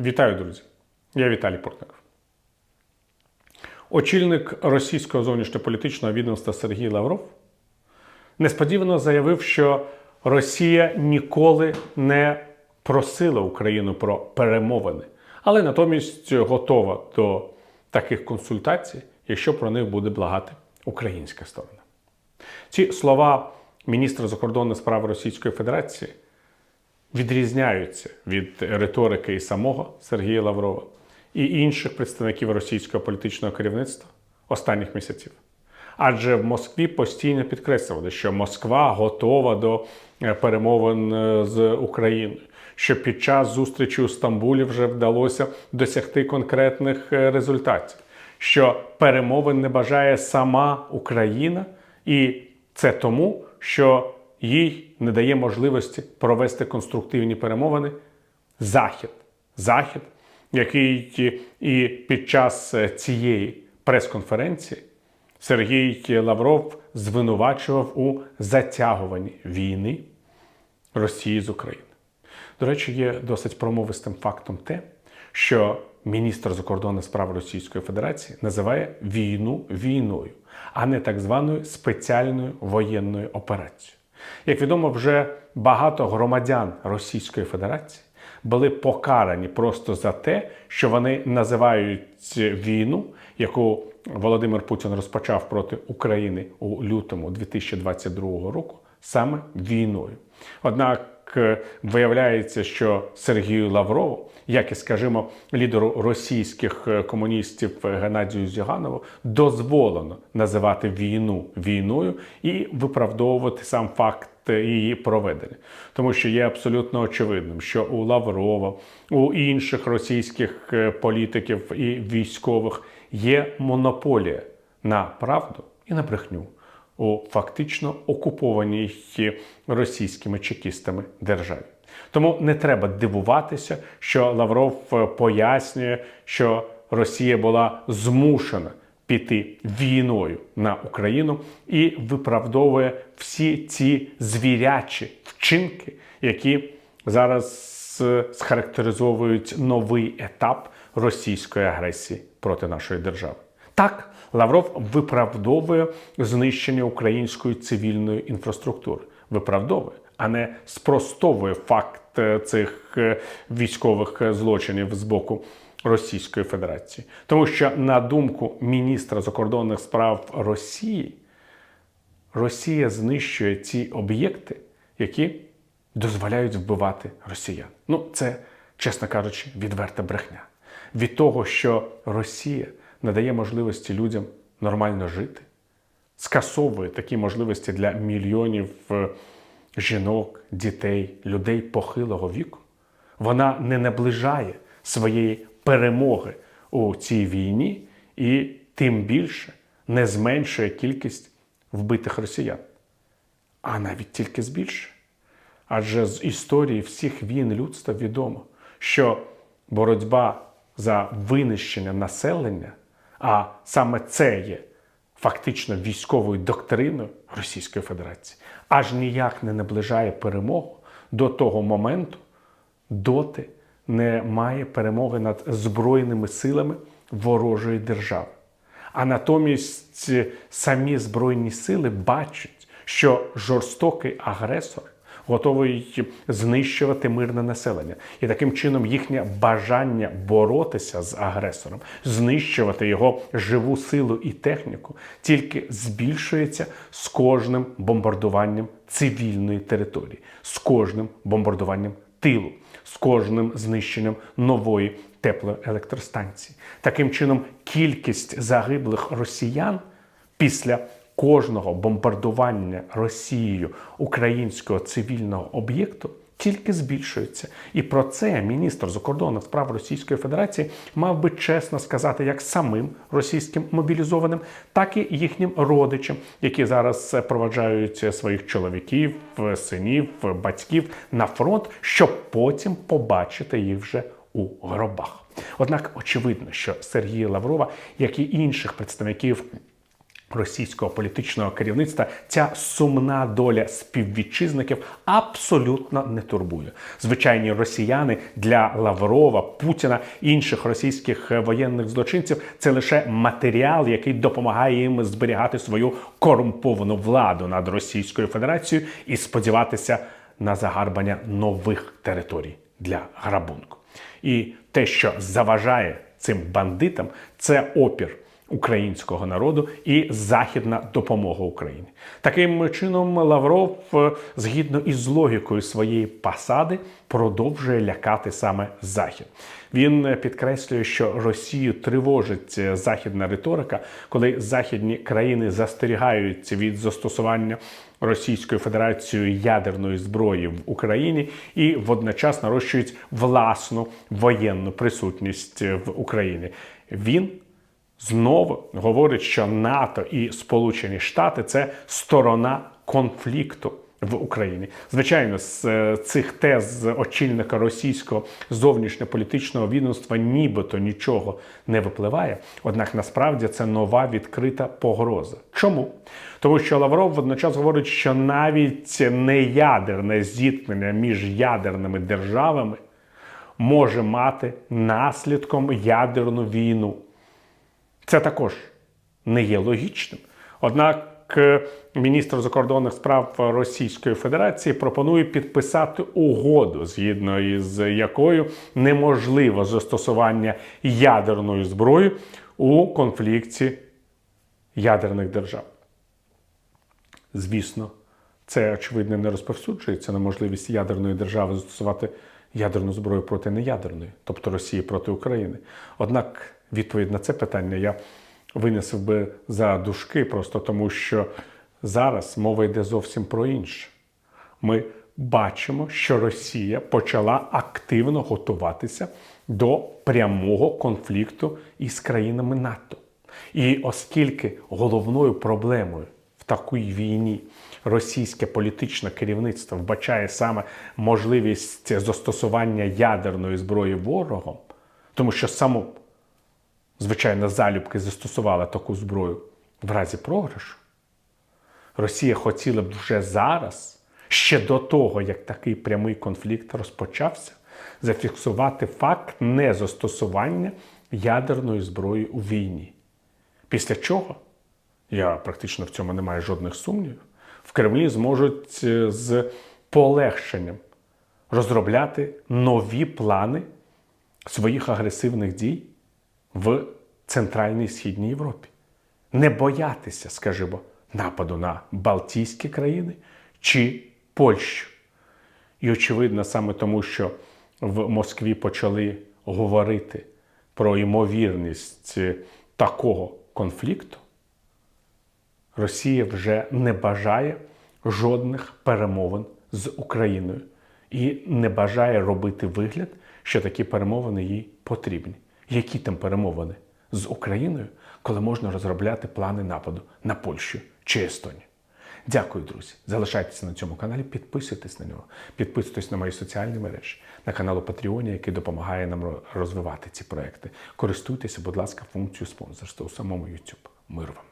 Вітаю, друзі! Я Віталій Портников. Очільник російського зовнішньополітичного відомства Сергій Лавров несподівано заявив, що Росія ніколи не просила Україну про перемовини, але натомість готова до таких консультацій, якщо про них буде благати українська сторона. Ці слова міністра закордонних справ Російської Федерації відрізняються від риторики і самого Сергія Лаврова і інших представників російського політичного керівництва останніх місяців. Адже в Москві постійно підкреслювали, що Москва готова до е, перемовин е, з Україною, що під час зустрічі у Стамбулі вже вдалося досягти конкретних е, результатів, що перемовин не бажає сама Україна, і це тому, що їй не дає можливості провести конструктивні перемовини Захід. Захід, який і під час цієї прес-конференції Сергій Лавров звинувачував у затягуванні війни Росії з України. До речі, є досить промовистим фактом те, що міністр закордонних справ Російської Федерації називає війну війною, а не так званою спеціальною воєнною операцією. Як відомо, вже багато громадян Російської Федерації були покарані просто за те, що вони називають війну, яку Володимир Путін розпочав проти України у лютому 2022 року, саме війною. Однак виявляється, що Сергію Лаврову, як і скажімо, лідеру російських е, комуністів Геннадію Зюганову, дозволено називати війну війною і виправдовувати сам факт її проведення, тому що є абсолютно очевидним, що у Лаврова, у інших російських е, політиків і військових є монополія на правду і на брехню у фактично окупованій російськими чекістами державі. Тому не треба дивуватися, що Лавров е, пояснює, що Росія була змушена піти війною на Україну і виправдовує всі ці звірячі вчинки, які зараз е, схарактеризовують новий етап російської агресії проти нашої держави. Так, Лавров виправдовує знищення української цивільної інфраструктури. Виправдовує, а не спростовує факт е, цих е, військових злочинів з боку Російської Федерації. Тому що, на думку міністра закордонних справ Росії, Росія знищує ці об'єкти, які дозволяють вбивати росіян. Ну, це, чесно кажучи, відверта брехня. Від того, що Росія надає можливості людям нормально жити, скасовує такі можливості для мільйонів е, жінок, дітей, людей похилого віку, вона не наближає своєї перемоги у цій війні і тим більше не зменшує кількість вбитих росіян, а навіть тільки збільшує. Адже з історії всіх війн людства відомо, що боротьба за винищення населення, а саме це є фактично військовою доктриною Російської Федерації, аж ніяк не наближає перемогу до того моменту, доти немає перемоги над збройними силами ворожої держави. А натомість самі Збройні сили бачать, що жорстокий агресор готовий знищувати мирне населення. І таким чином їхнє бажання боротися з агресором, знищувати його живу силу і техніку, тільки збільшується з кожним бомбардуванням цивільної території, з кожним бомбардуванням тилу, з кожним знищенням нової теплоелектростанції. Таким чином, кількість загиблих росіян після кожного бомбардування Росією українського цивільного об'єкту тільки збільшується. І про це міністр закордонних справ Російської Федерації мав би чесно сказати як самим російським мобілізованим, так і їхнім родичам, які зараз проваджають своїх чоловіків, синів, батьків на фронт, щоб потім побачити їх вже у гробах. Однак очевидно, що Сергія Лаврова, як і інших представників російського політичного керівництва ця сумна доля співвітчизників абсолютно не турбує. Звичайні росіяни для Лаврова, Путіна інших російських е, воєнних злочинців це лише матеріал, який допомагає їм зберігати свою корумповану владу над Російською Федерацією і сподіватися на загарбання нових територій для грабунку. І те, що заважає цим бандитам, це опір українського народу і західна допомога Україні. Таким чином, Лавров, е, згідно із логікою своєї посади, продовжує лякати саме Захід. Він е, підкреслює, що Росію тривожить е, західна риторика, коли західні країни застерігаються від застосування Російською Федерацією ядерної зброї в Україні і водночас нарощують власну воєнну присутність в Україні. Він знову говорить, що НАТО і Сполучені Штати це сторона конфлікту. В Україні, звичайно, з е, цих тез очільника російського зовнішньополітичного відомства нібито нічого не випливає. Однак насправді це нова відкрита погроза. Чому? Тому що Лавров водночас говорить, що навіть неядерне зіткнення між ядерними державами може мати наслідком ядерну війну. Це також не є логічним. Однак е, міністр закордонних справ Російської Федерації пропонує підписати угоду, згідно із якою неможливо застосування ядерної зброї у конфлікті ядерних держав. Звісно, це очевидно не розповсюджується на можливість ядерної держави застосувати ядерну зброю проти неядерної, тобто Росії проти України. Однак відповідь на це питання я винесив би за дужки, просто тому що зараз мова йде зовсім про інше. Ми бачимо, що Росія почала активно готуватися до прямого конфлікту із країнами НАТО. І оскільки головною проблемою в такій війні російське політичне керівництво вбачає саме можливість застосування ядерної зброї ворогом, тому що само звичайно, залюбки застосувала таку зброю в разі програшу, Росія хотіла б вже зараз, ще до того, як такий прямий конфлікт розпочався, зафіксувати факт незастосування ядерної зброї у війні. Після чого, я практично в цьому не маю жодних сумнівів, в Кремлі зможуть е, з полегшенням розробляти нові плани своїх агресивних дій в Центральній Східній Європі. Не боятися, скажімо, нападу на Балтійські країни чи Польщу. І, очевидно, саме тому, що в Москві почали говорити про ймовірність такого конфлікту, Росія вже не бажає жодних перемовин з Україною і не бажає робити вигляд, що такі перемовини їй потрібні. Які там перемовини з Україною, коли можна розробляти плани нападу на Польщу чи Естонію? Дякую, друзі. Залишайтеся на цьому каналі, підписуйтесь на нього, підписуйтесь на мої соціальні мережі, на канал Патреоні, який допомагає нам розвивати ці проекти. Користуйтеся, будь ласка, функцією спонсорства у самому YouTube. Мир вам!